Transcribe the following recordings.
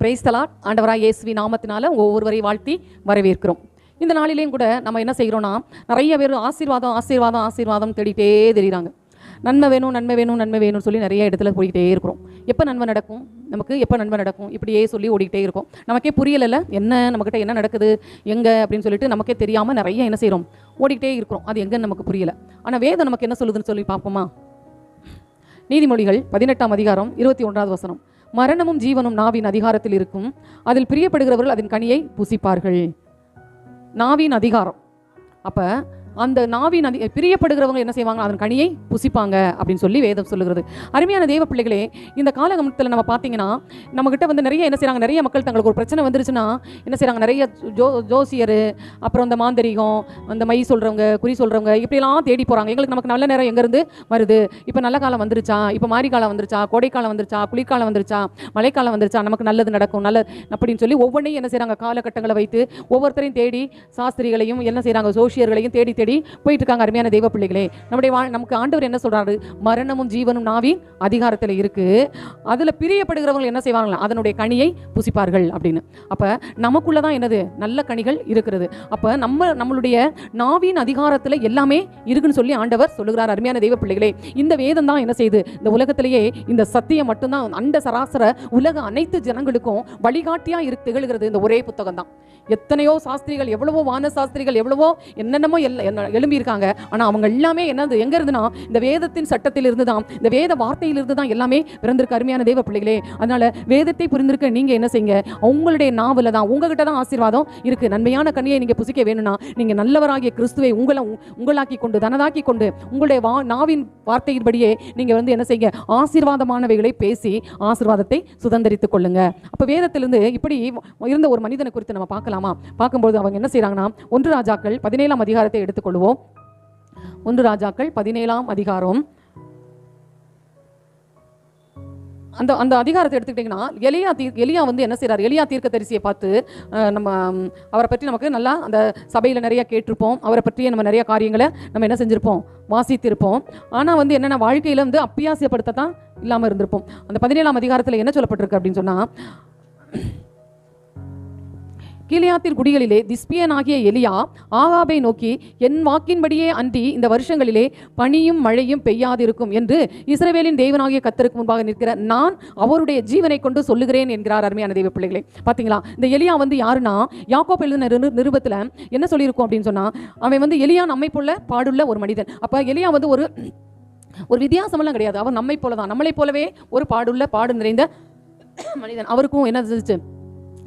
பிரைஸ்தலா ஆண்டவராக இயேசுவி நாமத்தினால ஒவ்வொருவரை வாழ்த்தி வரவேற்கிறோம். இந்த நாளிலேயும் கூட நம்ம என்ன செய்கிறோன்னா நிறைய பேர் ஆசீர்வாதம் ஆசீர்வாதம் ஆசீர்வாதம் தேடிட்டே தெரியுறாங்க. நன்மை வேணும் நன்மை வேணும் நன்மை வேணும்னு சொல்லி நிறைய இடத்துல போய்கிட்டே இருக்கிறோம். எப்போ நன்மை நடக்கும்? நமக்கு எப்போ நன்மை நடக்கும்? இப்படியே சொல்லி ஓடிக்கிட்டே இருக்கும். நமக்கே புரியலைல்ல என்ன நம்மக்கிட்ட என்ன நடக்குது எங்கே அப்படின்னு சொல்லிட்டு நமக்கே தெரியாமல் நிறைய என்ன செய்கிறோம் ஓடிக்கிட்டே இருக்கிறோம். அது எங்கன்னு நமக்கு புரியல. ஆனால் வேதம் நமக்கு என்ன சொல்லுதுன்னு சொல்லி பார்ப்போமா? நீதிமொழிகள் பதினெட்டாம் அதிகாரம் இருபத்தி ஒன்றாவது வசனம். மரணமும் ஜீவனும் நாவின் அதிகாரத்தில் இருக்கும். அதில் பிரியப்படுகிறவர்கள் அதன் கனியை புசிப்பார்கள். நாவின் அதிகாரம். அப்போ அந்த நாவின் அதிக பிரியப்படுகிறவங்க என்ன செய்வாங்க? அதன் கனியை புசிப்பாங்க அப்படின்னு சொல்லி வேதம் சொல்லுகிறது. அருமையான தேவ பிள்ளைகளே இந்த காலகட்டத்தில் நம்ம பார்த்தீங்கன்னா நம்மக்கிட்ட வந்து நிறைய என்ன செய்கிறாங்க நிறைய மக்கள் தங்களுக்கு ஒரு பிரச்சனை வந்துருச்சுன்னா என்ன செய்கிறாங்க நிறைய ஜோ ஜோசியர் அப்புறம் இந்த மாந்தரிகம் அந்த மை சொல்கிறவங்க குறி சொல்கிறவங்க இப்படிலாம் தேடி போகிறாங்க எங்களுக்கு நமக்கு நல்ல நேரம் எங்கேருந்து வருது? இப்போ நல்ல காலம் வந்துருச்சா? இப்போ மாரி காலம் வந்துருச்சா? கோடைக்காலம் வந்துருச்சா? குளிர்காலம் வந்துருச்சா? மழைக்காலம் வந்துருச்சா? நமக்கு நல்லது நடக்கும் நல்லது அப்படின்னு சொல்லி ஒவ்வொன்றையும் என்ன செய்கிறாங்க காலகட்டங்களை வைத்து ஒவ்வொருத்தரையும் தேடி சாஸ்திரிகளையும் என்ன செய்கிறாங்க சோசியர்களையும் தேடி தேடி போயிட்டு இருக்காங்க அருமையான தெய்வ பிள்ளைகளே. நம்முடைய வா நமக்கு ஆண்டவர் என்ன சொல்றாரு? மரணமும் ஜீவனும் நாவின் அதிகாரத்தில் இருக்கு. அதில் பிரியப்படுகிறவங்க என்ன செய்வாங்களா? அதனுடைய கனியை புசிப்பார்கள் அப்படின்னு. அப்போ நமக்குள்ளதான் என்னது? நல்ல கனிகள் இருக்கிறது. அப்போ நம்ம நம்மளுடைய நாவின் அதிகாரத்தில் எல்லாமே இருக்குன்னு சொல்லி ஆண்டவர் சொல்லுகிறார் அருமையான தெய்வ பிள்ளைகளே. இந்த வேதம் தான் என்ன செய்யுது இந்த உலகத்திலேயே இந்த சத்தியம் மட்டும்தான் அண்ட சராசர உலக அனைத்து ஜனங்களுக்கும் வழிகாட்டியா இரு திகழ்கிறது இந்த ஒரே புத்தகம் தான் எத்தனையோ சாஸ்திரிகள் எவ்வளவோ வான சாஸ்திரிகள் எவ்வளவோ என்னென்னமோ எல்ல- என்ன- எழும்பியிருக்காங்க. ஆனால் அவங்க எல்லாமே என்னது எங்க இருந்துனா இந்த வேதத்தின் சட்டத்திலிருந்து தான் இந்த வேத வார்த்தையிலிருந்து தான் எல்லாமே பிறந்திருக்கு அருமையான தேவ பிள்ளைகளே. அதனால வேதத்தை புரிந்திருக்க நீங்க என்ன செய்யுங்க? உங்களுடைய நாவல தான் உங்ககிட்ட தான் ஆசீர்வாதம் இருக்கு. நன்மையான கனியை நீங்க புசிக்க வேணும்னா நீங்க நல்லவராகிய கிறிஸ்துவை உங்களை உங்களாக்கி கொண்டு தனதாக்கி கொண்டு உங்களுடைய வா நாவின் வார்த்தையின்படியே நீங்க வந்து என்ன செய்யுங்க? ஆசீர்வாதமானவைகளை பேசி ஆசீர்வாதத்தை சுதந்திரித்துக் கொள்ளுங்க. அப்போ வேதத்திலிருந்து இப்படி இருந்த ஒரு மனிதனை குறித்து நம்ம பார்க்கலாமா? பார்க்கும்போது அவங்க என்ன செய்கிறாங்கன்னா ஒன்று ராஜாக்கள் பதினேழாம் அதிகாரத்தை எடுத்து எடுத்துக்கொள்வோம். ஒன்று ராஜாக்கள் பதினேழாம் அதிகாரம். அந்த அந்த அதிகாரத்தை எடுத்துக்கிட்டிங்கன்னா எலியா தீ எலியா வந்து என்ன செய்கிறார் எலியா தீர்க்கதரிசியை பார்த்து நம்ம அவரை பற்றி நமக்கு நல்லா அந்த சபையில் நிறைய கேட்டிருப்போம். அவரை பற்றிய நம்ம நிறைய காரியங்களை நம்ம என்ன செஞ்சுருப்போம்? வாசித்திருப்போம். ஆனால் வந்து என்னென்ன வாழ்க்கையில் வந்து அப்பியாசியப்படுத்த தான் இல்லாமல் இருந்திருப்போம். அந்த பதினேழாம் அதிகாரத்தில் என்ன சொல்லப்பட்டிருக்கு அப்படின்னு சொன்னால் கீழியாத்தின் குடிகளிலே திஸ்பியனாகிய எலியா ஆகாபை நோக்கி என் வாக்கின்படியே அன்றி இந்த வருஷங்களிலே பனியும் மழையும் பெய்யாதிருக்கும் என்று இஸ்ரவேலின் தேவனாகிய கத்தருக்கு முன்பாக நிற்கிற நான் அவருடைய ஜீவனை கொண்டு சொல்லுகிறேன் என்கிறார் அருமையான தெய்வ பிள்ளைகளே. பார்த்தீங்களா இந்த எலியா வந்து யாருன்னா யாக்கோப் எழுதின நிருபத்தில் என்ன சொல்லியிருக்கோம் அப்படின்னு சொன்னால் அவன் வந்து எலியா நம்மை போல பாடுள்ள ஒரு மனிதன். அப்போ எலியா வந்து ஒரு ஒரு வித்தியாசமெல்லாம் கிடையாது. அவர் நம்மை போல தான் நம்மளை போலவே ஒரு பாடுள்ள பாடு நிறைந்த மனிதன். அவருக்கும் என்ன இருந்துச்சு?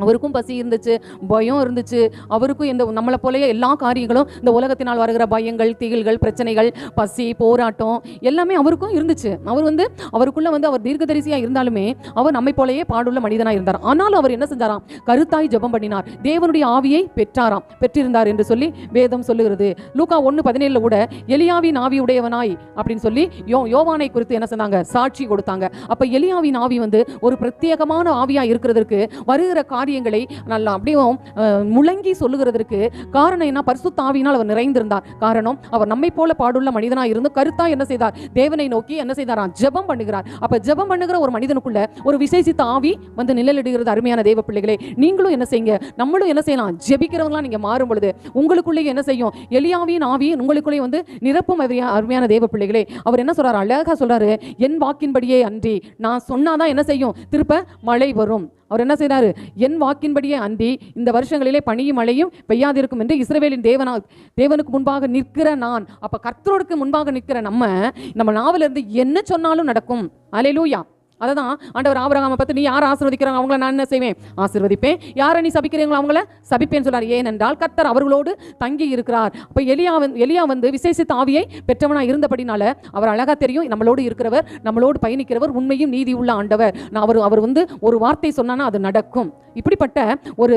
அவருக்கும் பசி இருந்துச்சு பயம் இருந்துச்சு. அவருக்கும் இந்த நம்மளை போலயே எல்லா காரியங்களும் இந்த உலகத்தினால் வருகிற பயங்கள் திகில்கள் பிரச்சனைகள் பசி போராட்டம் எல்லாமே அவருக்கும் இருந்துச்சு. அவர் வந்து அவருக்குள்ள வந்து அவர் தீர்க்கதரிசியா இருந்தாலுமே அவர் நம்மை போலயே பாடுள்ள மனிதனாக இருந்தார். ஆனாலும் அவர் என்ன செஞ்சாராம்? கருத்தாய் ஜெபம் பண்ணினார். தேவனுடைய ஆவியை பெற்றாராம் பெற்றிருந்தார் என்று சொல்லி வேதம் சொல்லுகிறது. லூக்கா ஒன்று பதினேழுல கூட எலியாவின் ஆவி உடையவனாய் அப்படின்னு சொல்லி யோ யோவானை குறித்து என்ன சொன்னாங்க? சாட்சி கொடுத்தாங்க. அப்ப எலியாவின் ஆவி வந்து ஒரு பிரத்யேகமான ஆவியா இருக்கிறதுக்கு வருகிற காரியங்களை நல்லா அப்படியே முழங்கி சொல்லுகிறதற்கு காரணம் என்ன? பரிசுத்த தாவினால் அவர் நிறைந்திருந்தார். காரணம் அவர் நம்மை போல பாடுள்ள மனிதனாக இருந்து கருத்தா என்ன செய்தார்? தேவனை நோக்கி என்ன செய்தாராம்? ஜெபம் பண்ணுகிறார். அப்ப ஜெபம் பண்ணுகிற ஒரு மனிதனுக்குள்ள ஒரு விசேஷித்த ஆவி வந்து நிழலிடுகிறது. அருமையான தேவ பிள்ளைகளே நீங்களும் என்ன செய்யுங்க? நம்மளும் என்ன செய்யலாம்? ஜெபிக்கிறவங்களா நீங்க மாறும் பொழுது உங்களுக்குள்ளேயே என்ன செய்யும்? எளியாவின் ஆவி உங்களுக்குள்ளே வந்து நிரப்பும் அருமையான தேவ பிள்ளைகளே அவர் என்ன சொல்றாரு? அழகா சொல்றாரு என் வாக்கின்படியே அன்றி நான் சொன்னாதான் என்ன செய்யும்? திருப்ப மழை வரும். அவர் என்ன செய்றாரு? என் வாக்கின்படியே அந்தி இந்த வருஷங்களிலே பனியும் மழையும் பெய்யாதிருக்கும் என்று இஸ்ரேவேலின் தேவனா தேவனுக்கு முன்பாக நிற்கிற நான். அப்ப கர்த்தரோடுக்கு முன்பாக நிற்கிற நம்ம நம்ம நாவலிருந்து என்ன சொன்னாலும் நடக்கும். அலையிலூயா அததான் ஆண்டவர் ஆபரகாமை பார்த்து நீ யார் ஆசிர்வதிக்கிறாங்க அவங்கள நான் என்ன செய்வேன்? ஆசிர்வதிப்பேன். யாரை நீ சபிக்கிறீங்களோ அவங்கள சபிப்பேன்னு சொல்றார். ஏனென்றால் கர்த்தர் அவர்களோடு தங்கி இருக்கிறார். அப்போ எலியா வந்து எலியா வந்து விசேஷித்த ஆவியை பெற்றவனாக இருந்தபடினால அவர் அழகா தெரியும் நம்மளோடு இருக்கிறவர் நம்மளோடு பயணிக்கிறவர் உண்மையும் நீதி உள்ள ஆண்டவர். நான் அவர் அவர் வந்து ஒரு வார்த்தை சொன்னானா அது நடக்கும். இப்படிப்பட்ட ஒரு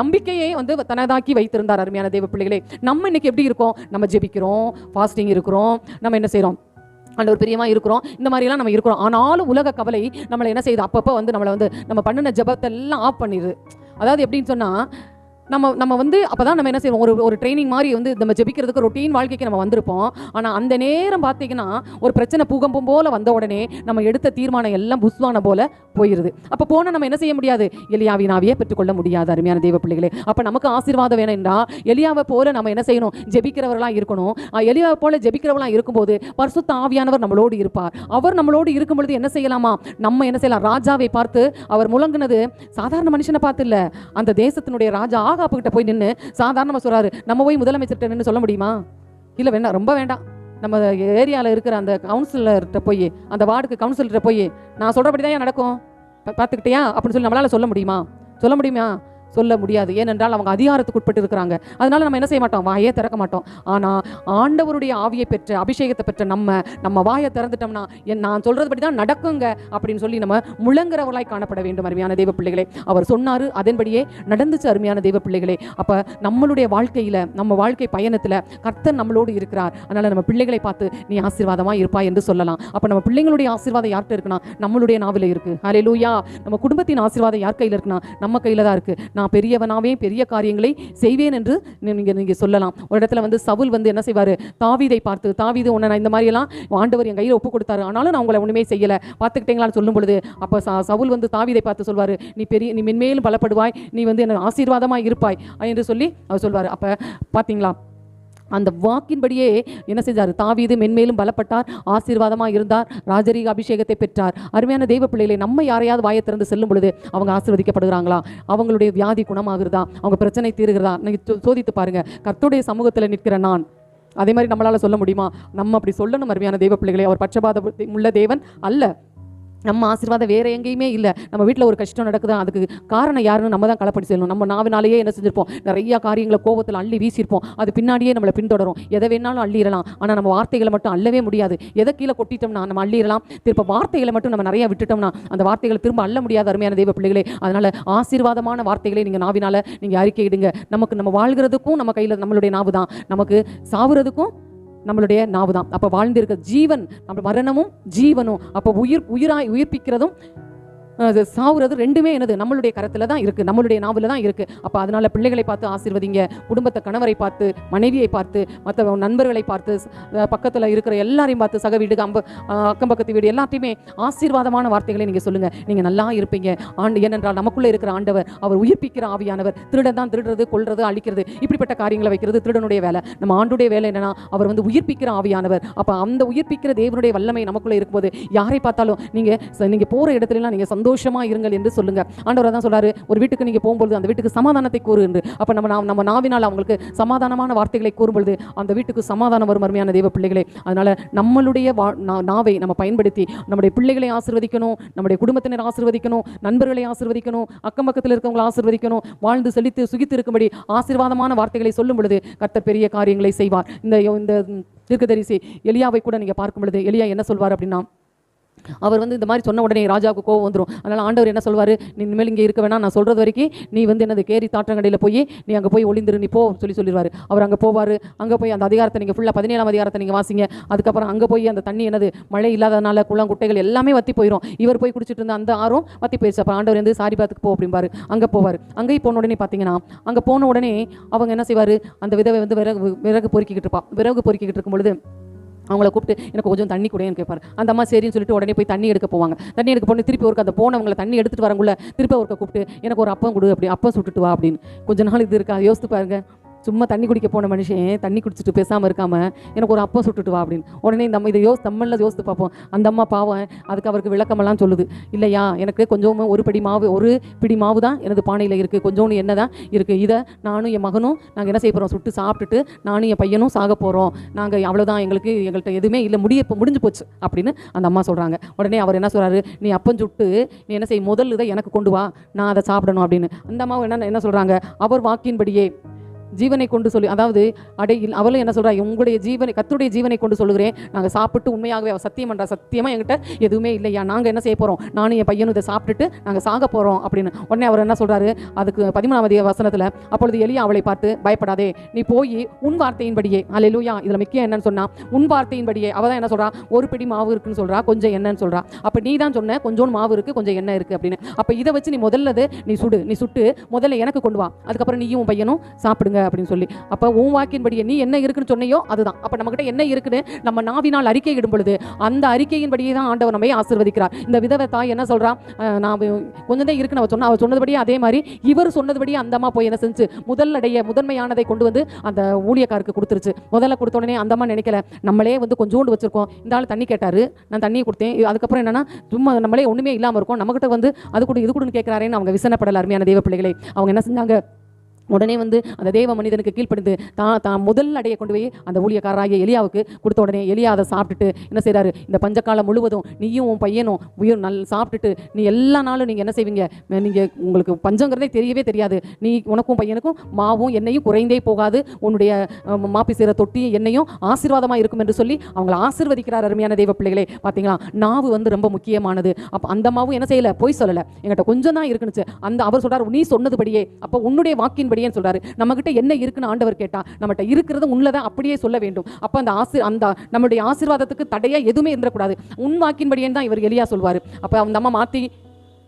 நம்பிக்கையை வந்து தனதாக்கி வைத்திருந்தார் அருமையான தேவ பிள்ளைகளே நம்ம இன்னைக்கு எப்படி இருக்கோம்? நம்ம ஜெபிக்கிறோம் ஃபாஸ்டிங் இருக்கிறோம் நம்ம என்ன செய்கிறோம் ஆண்டவர் பிரியமாக இருக்கிறோம். இந்த மாதிரிலாம் நம்ம இருக்கிறோம். ஆனாலும் உலக கவலை நம்மளை என்ன செய்யுது? அப்பப்போ வந்து நம்மளை வந்து நம்ம பண்ணின ஜபத்தெல்லாம் ஆஃப் பண்ணிடுது அதாவது எப்படின்னு சொன்னால் நம்ம நம்ம வந்து அப்பதான் நம்ம என்ன செய்வோம்? ஒரு ஒரு ட்ரைனிங் மாதிரி வந்து நம்ம ஜெபிக்கிறதுக்கு ரொட்டீன் வாழ்க்கைக்கு நம்ம வந்திருப்போம். ஆனால் அந்த நேரம் பார்த்தீங்கன்னா ஒரு பிரச்சனை பூகம்பம் போல வந்த உடனே நம்ம எடுத்த தீர்மானம் எல்லாம் புஸ்வான போல போயிருது. அப்போ போனால் நம்ம என்ன செய்ய முடியாது? எலியாவின் ஆவியை பெற்றுக்கொள்ள முடியாது அருமையான தெய்வ பிள்ளைகளே. அப்போ நமக்கு ஆசீர்வாதம் வேணும்னா எலியாவை போல நம்ம என்ன செய்யணும்? ஜெபிக்கிறவர்களா இருக்கணும். எலியாவை போல ஜெபிக்கிறவர்களா இருக்கும்போது பரிசுத்த ஆவியானவர் நம்மளோடு இருப்பார். அவர் நம்மளோடு இருக்கும் பொழுது என்ன செய்யலாமா? நம்ம என்ன செய்யலாம்? ராஜாவை பார்த்து அவர் முழங்குனது சாதாரண மனுஷனை பார்த்து இல்ல. அந்த தேசத்தினுடைய ராஜா ஆகாப்பு கிட்ட போய் நின்று சாதாரணமாக சொல்றாரு நம்ம போய் முதலமைச்சர்கிட்ட நின்று சொல்ல முடியுமா? இல்லை வேண்டாம் ரொம்ப வேண்டாம். நம்ம ஏரியாவில் இருக்கிற அந்த கவுன்சிலர்கிட்ட போய் அந்த வார்டுக்கு கவுன்சிலர்கிட்ட போய் நான் சொல்கிறபடி தான் நடக்கும்? பார்த்துக்கிட்டியா? அப்படின்னு சொல்லி நம்மளால சொல்ல முடியுமா? சொல்ல முடியுமா? சொல்ல முடியாது. ஏனென்றால் அவங்க அதிகாரத்துக்கு உட்பட்டு இருக்கிறாங்க அதனால நம்ம என்ன செய்ய மாட்டோம்? வாயே திறக்க மாட்டோம். ஆனால் ஆண்டவருடைய ஆவியை பெற்ற அபிஷேகத்தை பெற்ற நம்ம நம்ம வாயை திறந்துட்டோம்னா என் நான் சொல்றதுபடி தான் நடக்குங்க அப்படின்னு சொல்லி நம்ம முழங்குறவர்களாய் காணப்பட வேண்டும் அருமையான தெய்வ பிள்ளைகளே. அவர் சொன்னார் அதன்படியே நடந்துச்சு அருமையான தெய்வ பிள்ளைகளே. அப்போ நம்மளுடைய வாழ்க்கையில் நம்ம வாழ்க்கை பயணத்தில் கர்த்தர் நம்மளோடு இருக்கிறார். அதனால நம்ம பிள்ளைகளை பார்த்து நீ ஆசீர்வாதமா இருப்பாய் என்று சொல்லலாம். அப்போ நம்ம பிள்ளைங்களுடைய ஆசீர்வாதம் யார்கிட்ட இருக்குன்னா நம்மளுடைய நாவில இருக்கு. ஹalleluya நம்ம குடும்பத்தின் ஆசீர்வாதம் யார் கையில் இருக்குன்னா நம்ம கையில் தான் இருக்குது நான் பெரியவனாவே பெரிய காரியங்களை செய்வேன் என்று நீங்க நீங்க சொல்லலாம். ஒரு இடத்துல வந்து சவுல் வந்து என்ன செய்வாரு? தாவீதை பார்த்து தாவிது உன்னை நான் இந்த மாதிரி எல்லாம் ஆண்டவர் என் கையில் ஒப்பு கொடுத்தாரு. ஆனாலும் நான் உங்களை ஒண்ணுமே செய்யலை. பார்த்துக்கிட்டீங்களான்னு சொல்லும் பொழுது அப்போ சவுல் வந்து தாவிதை பார்த்து சொல்வார் நீ பெரிய நீ மென்மேலும் பலப்படுவாய். நீ வந்து என்ன ஆசீர்வாதமா இருப்பாய் என்று சொல்லி அவர் சொல்வார். அப்ப பாத்தீங்களா? அந்த வாக்கின்படியே என்ன செஞ்சார்? தாவீது மென்மேலும் பலப்பட்டார் ஆசீர்வாதமாக இருந்தார் ராஜரீக அபிஷேகத்தை பெற்றார். அருமையான தெய்வ பிள்ளைகளை நம்ம யாரையாவது வாயை திறந்து செல்லும் பொழுது அவங்க ஆசீர்வதிக்கப்படுகிறாங்களா? அவங்களுடைய வியாதி குணமாகிறதா? அவங்க பிரச்சனை தீருகிறதா? நீங்கள் சோதித்து பாருங்க. கர்த்துடைய சமூகத்தில் நிற்கிற நான் அதே மாதிரி நம்மளால் சொல்ல முடியுமா? நம்ம அப்படி சொல்லணும் அருமையான தெய்வ பிள்ளைகளை. அவர் பட்சபாத உள்ள தேவன் அல்ல. நம்ம ஆசீர்வாதம் வேற எங்கேயுமே இல்லை. நம்ம வீட்டில் ஒரு கஷ்டம் நடக்குது? அதுக்கு காரணம் யாருன்னு நம்ம தான் களப்படி செல்லணும் நம்ம நாவினாலேயே என்ன செஞ்சிருப்போம்? நிறைய காரியங்களை கோபத்தில் அள்ளி வீசியிருப்போம். அது பின்னாடியே நம்மளை பின்தொடரும். எதை வேணாலும் அள்ளிடலாம். ஆனால் நம்ம வார்த்தைகளை மட்டும் அள்ளவே முடியாது. எதை கீழே கொட்டிட்டோம்னா நம்ம அள்ளிடலாம். திருப்ப வார்த்தைகளை மட்டும் நம்ம நிறைய விட்டுட்டோம்னா அந்த வார்த்தைகளை திரும்ப அள்ள முடியாத அருமையான தெய்வ பிள்ளைகளே அதனால ஆசீர்வாதமான வார்த்தைகளை நீங்கள் நாவினால நீங்கள் அறிக்கையிடுங்க நமக்கு நம்ம வாழ்கிறதுக்கும் நம்ம கையில் நம்மளுடைய நாவு தான் நமக்கு சாவுறதுக்கும் நம்மளுடைய நாவு தான் அப்போ வாழ்ந்திருக்க ஜீவன் நம்ம மரணமும் ஜீவனும். அப்போ உயிர் உயிராய் உயிர்ப்பிக்கிறதும் அது சாவுறது ரெண்டுமே என்னது? நம்மளுடைய கரத்தில் தான் இருக்குது நம்மளுடைய நாவில் தான் இருக்குது அப்போ அதனால் பிள்ளைகளை பார்த்து ஆசீர்வதிங்க. குடும்பத்தை கணவரை பார்த்து மனைவியை பார்த்து மற்ற நண்பர்களை பார்த்து பக்கத்தில் இருக்கிற எல்லாரையும் பார்த்து சக வீடு அம்ப அக்கம் பக்கத்து வீடு எல்லாத்தையுமே ஆசீர்வாதமான வார்த்தைகளை நீங்கள் சொல்லுங்கள் நீங்கள் நல்லா இருப்பீங்க. ஆண்டு ஏனென்றால் நமக்குள்ளே இருக்கிற ஆண்டவர் அவர் உயிர்ப்பிக்கிற ஆவியானவர். திருடன் தான் திருடுறது கொள்வது அழிக்கிறது. இப்படிப்பட்ட காரியங்களை வைக்கிறது திருடனுடைய வேலை. நம்ம ஆண்டுடைய வேலை என்னன்னா அவர் வந்து உயிர்ப்பிக்கிற ஆவியானவர். அப்போ அந்த உயிர்ப்பிக்கிற தேவனுடைய வல்லமை நமக்குள்ளே இருக்கும்போது யாரை பார்த்தாலும் நீங்கள் நீங்கள் போகிற இடத்துலலாம் நீங்கள் சந்தோஷமாக இருங்கள் என்று சொல்லுங்க. ஆண்டவர் தான் சொல்றாரு ஒரு வீட்டுக்கு நீங்கள் போகும்பொழுது அந்த வீட்டுக்கு சமாதானத்தை கூறு என்று. அப்போ நம்ம நாம் நம்ம நாவினால் அவங்களுக்கு சமாதானமான வார்த்தைகளை கூறும்பொழுது அந்த வீட்டுக்கு சமாதானம் வரும் அருமையான தெய்வ பிள்ளைகளே. அதனால் நம்மளுடைய வா- நா- நாவை நம்ம பயன்படுத்தி நம்முடைய பிள்ளைகளை ஆசிர்வதிக்கணும் நம்முடைய குடும்பத்தினர் ஆசிர்வதிக்கணும் நண்பர்களை ஆசிர்வதிக்கணும் அக்கம் பக்கத்தில் இருக்கவங்களை ஆசீர்வதிக்கணும் வாழ்ந்து செழித்து சுகித்து இருக்கும்படி ஆசீர்வாதமான வார்த்தைகளை சொல்லும் பொழுது கர்த்தர் பெரிய காரியங்களை செய்வார். இந்த இந்த தீர்க்கதரிசி எலியாவை கூட நீங்கள் பார்க்கும் பொழுது எலியா என்ன சொல்வார் அப்படின்னா அவர் வந்து இந்த மாதிரி சொன்ன உடனே ராஜாவுக்கு கோவம் வந்துடும் அதனால் ஆண்டவர் என்ன சொல்வார்? நீ இனிமேல் இங்கே இருக்க வேணாம். நான் சொல்கிறது வரைக்கும் நீ வந்து என்னது கேரி தாற்றங்கடையில் போய் நீ அங்கே போய் ஒளிந்துரு. நீ போ சொல்லி சொல்லிடுவார் அவர் அங்கே போவார். அங்கே போய் அந்த அதிகாரத்தை நீங்கள் ஃபுல்லாக பதினேழாம் அதிகாரத்தை நீங்கள் வாசிங்க. அதுக்கப்புறம் அங்கே போய் அந்த தண்ணி என்னது மழை இல்லாதனால குளம் குட்டைகள் எல்லாமே வத்தி போயிடும் இவர் போய் குடிச்சிட்டு இருந்த அந்த ஆறும் வத்தி போயிடுச்சு அப்போ ஆண்டவர் வந்து சாரி பார்த்துக்கு போ அப்படிம்பாரு. அங்கே போவார். அங்கேயும் போன உடனே பார்த்தீங்கன்னா அங்கே போன உடனே அவங்க என்ன செய்வார்? அந்த விதவை வந்து விறகு விறகு பொறுக்கிக்கிட்டு இருப்பா. விறகு பொறுக்கிக்கிட்டு இருக்கும் பொழுது அவங்கள கூப்பிட்டு எனக்கு கொஞ்சம் தண்ணி கொடுன்னு கேட்பார் அந்த அம்மா சரின்னு சொல்லிட்டு உடனே போய் தண்ணி எடுக்க போவாங்க. தண்ணி எடுக்க போன திருப்பி ஒருக்க அந்த போனவங்களை தண்ணி எடுத்துட்டு வரங்குள்ள திருப்பி ஒருக்க கூப்பிட்டு எனக்கு ஒரு அப்பம் கொடு அப்படி அப்பம் சுட்டுட்டு வா அப்படின்னு. கொஞ்ச நாள் இது இருக்கா? யோசித்து பாருங்க. சும்மா தண்ணி குடிக்க போன மனுஷன் தண்ணி குடிச்சிட்டு பேசாமல் இருக்காம எனக்கு ஒரு அப்பம் சுட்டுட்டு வா அப்படின்னு. உடனே இந்த அம்மா இதை யோசி தமிழில் யோசித்து பார்ப்போம். அந்த அம்மா பாவம் அதுக்கு அவருக்கு விளக்கமெல்லாம் சொல்லுது. இல்லையா எனக்கு கொஞ்சம் ஒரு படி மாவு ஒரு பிடி மாவு தான் எனது பானையில் இருக்குது கொஞ்சோண்டு என்ன தான் இருக்குது இதை நானும் என் மகனும் நாங்கள் என்ன செய்ய போகிறோம் சுட்டு சாப்பிட்டுட்டு நானும் என் பையனும் சாக போகிறோம் நாங்கள் அவ்வளோதான் எங்களுக்கு எங்கள்கிட்ட எதுவுமே இல்லை. முடிய இப்போ முடிஞ்சு போச்சு அப்படின்னு அந்த அம்மா சொல்கிறாங்க உடனே அவர் என்ன சொல்கிறாரு நீ அப்பம் சுட்டு நீ என்ன செய்? முதல் இதை எனக்கு கொண்டு வா. நான் அதை சாப்பிடணும் அப்படின்னு. அந்த அம்மா என்ன என்ன சொல்கிறாங்க அவர் வாக்கின்படியே ஜீவனை கொண்டு சொல்லி அதாவது அடை அவளும் என்ன சொல்றா உங்களுடைய ஜீவனை கத்துடைய ஜீவனை கொண்டு சொல்லுகிறேன். நாங்கள் சாப்பிட்டு உண்மையாகவே அவள் சத்தியம் பண்ணுறா சத்தியமாக என்கிட்ட எதுவுமே இல்லையா? நாங்கள் என்ன செய்ய போகிறோம் நானும் என் பையனும் இதை சாப்பிட்டுட்டு நாங்கள் சாக போகிறோம் அப்படின்னு. உடனே அவர் என்ன சொல்றாரு? அதுக்கு பதிமூணாவது வசனத்தில் அப்பொழுது எலியா அவளை பார்த்து பயப்படாதே நீ போய் உன் வார்த்தையின்படியே அலையிலூயா இதில் முக்கியம் என்னன்னு சொன்னால் உன் வார்த்தையின்படியே அவள் தான் என்ன சொல்றா? ஒரு பிடி மாவு இருக்குன்னு சொல்றா கொஞ்சம் என்னன்னு சொல்றா. அப்போ நீ தான் சொன்ன கொஞ்சோண்டு மாவு இருக்கு கொஞ்சம் எண்ணெய் இருக்கு அப்படின்னு. அப்போ இதை வச்சு நீ முதல்லது நீ சுடு நீ சுட்டு முதல்ல எனக்கு கொண்டு வா. அதுக்கப்புறம் நீயும் உன் பையனும் சாப்பிடுங்க. அப்படின்னு சொல்லி. அப்போ உன் வாக்கின்படியே நீ என்ன இருக்குன்னு சொன்னையோ அதுதான். அப்ப நம்மகிட்ட என்ன இருக்குன்னு நம்ம நாவினால் அறிக்கை இடும் பொழுது அந்த அறிக்கையின்படியே தான் ஆண்டவர் நம்மை ஆசிர்வதிக்கிறார். இந்த விதவை தாய் என்ன சொல்றா? நான் கொஞ்சம் தான் இருக்குன்னு அவ சொன்னா. அவள் சொன்னதுபடியே அதே மாதிரி இவர் சொன்னதுபடியே அந்தம்மா போய் என்ன செஞ்சு முதல்லடைய முதன்மையானதை கொண்டு வந்து அந்த ஊழியக்காருக்கு கொடுத்துருச்சு. முதல்ல கொடுத்த உடனே அந்த அம்மா நினைக்கல நம்மளே வந்து கொஞ்சோண்டு வச்சிருக்கோம். இந்த ஆள் தண்ணி கேட்டாரு நான் தண்ணியை கொடுத்தேன். அதுக்கப்புறம் என்னன்னா சும்மா நம்மளே ஒண்ணுமே இல்லாமல் இருக்கும். நம்மகிட்ட வந்து அது கூட இது கூடன்னு கேட்குறாருன்னு அவங்க விசனப்படல அருமையான தெய்வ பிள்ளைகளை அவங்க என்ன செஞ்சாங்க? உடனே வந்து அந்த தேவ மனிதனுக்கு கீழ்ப்படிந்து தான் தான் முதல் அடையை கொண்டு போய் அந்த ஊழியக்காரராகிய எலியாவுக்கு கொடுத்த உடனே எலியா அதை சாப்பிட்டுட்டு என்ன செய்கிறாரு இந்த பஞ்சக்காலம் முழுவதும் நீயும் உன் பையனும் உயிர் நல் சாப்பிட்டுட்டு நீ எல்லா நாளும் நீங்கள் என்ன செய்வீங்க? நீங்கள் உங்களுக்கு பஞ்சங்கிறதே தெரியவே தெரியாது. நீ உனக்கும் பையனுக்கும் மாவும் எண்ணெயும் குறைந்தே போகாது. உன்னுடைய மாப்பி செய்கிற தொட்டியும் எண்ணெயும் ஆசீர்வாதமாக இருக்கும் என்று சொல்லி அவங்கள ஆசீர்வதிக்கிறார் அருமையான தெய்வ பிள்ளைகளே. பார்த்தீங்களா நாவு வந்து ரொம்ப முக்கியமானது. அப்போ அந்த மாவும் என்ன செய்யலை? பொய் சொல்லலை. என்கிட்ட கொஞ்சம் தான் இருக்குனுச்சு அந்த அவர் சொல்கிறார் நீ சொன்னதுபடியே. அப்போ உன்னுடைய வாக்கின் வாக்கின்படியே சொல்றாரு. நம்மகிட்ட என்ன இருக்குன்னு ஆண்டவர் கேட்டா நம்மகிட்ட இருக்கிறது உள்ளதை அப்படியே சொல்ல வேண்டும். அப்போ அந்த ஆசி அந்த நம்முடைய ஆசீர்வாதத்துக்கு தடையா எதுவுமே இருந்துடக்கூடாது. உன் வாக்கின்படியே தான் இவர் எளியா சொல்வார். அப்போ அந்த அம்மா மாற்றி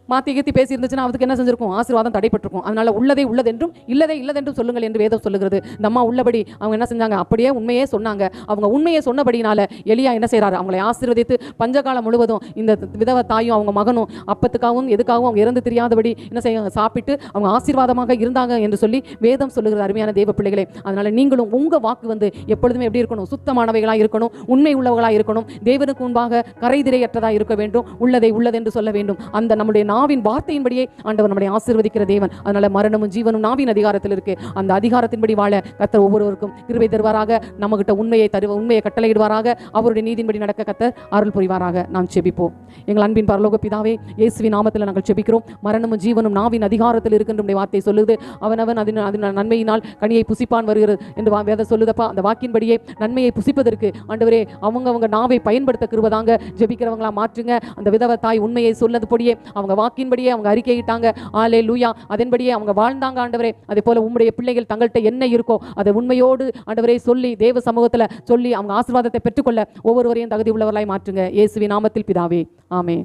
மாற்றி கீத்தி பேசி இருந்துச்சுன்னா அதுக்கு என்ன செஞ்சிருக்கும்? ஆசீர்வாதம் தடைப்பட்டிருக்கும். அதனால உள்ளதே உள்ளதென்றும் இல்லதே இல்லதென்றும் சொல்லுங்கள் என்று வேதம் சொல்லுகிறது. இந்த அம்மா உள்ளபடி அவங்க என்ன செஞ்சாங்க? அப்படியே உண்மையே சொன்னாங்க. அவங்க உண்மையை சொன்னபடினால எலியா என்ன செய்கிறாரு அவங்களை ஆசீர்வதித்து பஞ்சகாலம் முழுவதும் இந்த விதவ தாயும் அவங்க மகனும் அப்பத்துக்காகவும் எதுக்காகவும் அவங்க இறந்து தெரியாதபடி என்ன செய்ய சாப்பிட்டு அவங்க ஆசீர்வாதமாக இருந்தாங்க என்று சொல்லி வேதம் சொல்லுகிற அருமையான தேவ பிள்ளைகளே அதனால நீங்களும் உங்க வாக்கு வந்து எப்பொழுதுமே எப்படி இருக்கணும்? சுத்தமானவைகளாக இருக்கணும் உண்மை உள்ளவர்களாக இருக்கணும். தேவனுக்கு முன்பாக கரைதிரையற்றதாக இருக்க வேண்டும். உள்ளதை உள்ளதென்று சொல்ல வேண்டும். அந்த நம்முடைய நாவின் வார்த்தையின்படியே ஆண்டவர் நம்மளை ஆசீர்வதிக்கிற தேவன். அதனால மரணமும் ஜீவனும் நாவின் அதிகாரத்தில் இருக்கு. அந்த அதிகாரத்தின்படி வாழ கத்தர் ஒவ்வொருவருக்கும் கிருபை தருவாராக. நம்மகிட்ட உண்மையை தரு உண்மையை கட்டளையிடுவாராக. அவருடைய நீதியின்படி நடக்க கத்தர் அருள் புரிவாராக. நாம் செபிப்போம் எங்கள் அன்பின் பரலோக பிதாவே இயேசுவின் நாமத்தில் நாங்கள் செபிக்கிறோம் மரணமும் ஜீவனும் நாவின் அதிகாரத்தில் இருக்கின்ற வார்த்தை சொல்லுது. அவனவன் அதன் அதன் நன்மையினால் கனியை புசிப்பான் வருகிறது என்று வா- வேதம் சொல்லுதப்பா. அந்த வாக்கின்படியே நன்மையை புசிப்பதற்கு ஆண்டவரே அவங்க அவங்க நாவை பயன்படுத்த கிருவதாங்க ஜெபிக்கிறவங்களா மாற்றுங்க. அந்த விதவ தாய் உண்மையை சொன்னதுபடியே அவங்க வாக்கின்படியே அவங்க அறிக்கையிட்டாங்க. ஆலே லூயா அதன்படியே அவங்க வாழ்ந்தாங்க ஆண்டவரே. அதே போல உம்முடைய பிள்ளைகள் தங்கள்கிட்ட என்ன இருக்கோ அதை உண்மையோடு ஆண்டவரே சொல்லி தேவ சமூகத்தில் சொல்லி அவங்க ஆசீர்வாதத்தை பெற்றுக்கொள்ள ஒவ்வொருவரையும் தகுதி உள்ளவர்களாய் மாற்றுங்க. இயேசுவி நாமத்தில் பிதாவே. ஆமே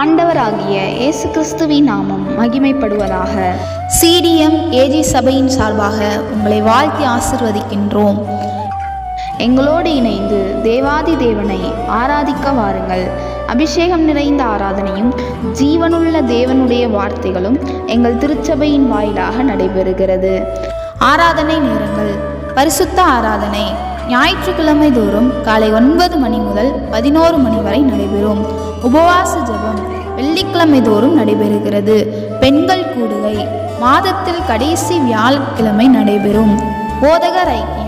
ஆண்டவராகிய இயேசு கிறிஸ்துவின் நாமம் மகிமைப்படுவதாக. சிடிஎம் ஏஜி சபையின் சார்பாக உங்களை வாழ்த்தி ஆசிர்வதிக்கின்றோம். எங்களோடு இணைந்து தேவாதி தேவனை ஆராதிக்க வாருங்கள். அபிஷேகம் நிறைந்த ஆராதனையும் ஜீவனுள்ள தேவனுடைய வார்த்தைகளும் எங்கள் திருச்சபையின் வாயிலாக நடைபெறுகிறது. ஆராதனை நேரங்கள். பரிசுத்த ஆராதனை. ஞாயிற்றுக்கிழமை தோறும் காலை ஒன்பது மணி முதல் பதினோரு மணி வரை நடைபெறும். உபவாச ஜெபம் வெள்ளிக்கிழமை தோறும் நடைபெறுகிறது. பெண்கள் கூடுகை. மாதத்தில் கடைசி வியாழக்கிழமை நடைபெறும். போதகர் ஐக்கியம்.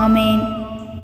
ஆமேன்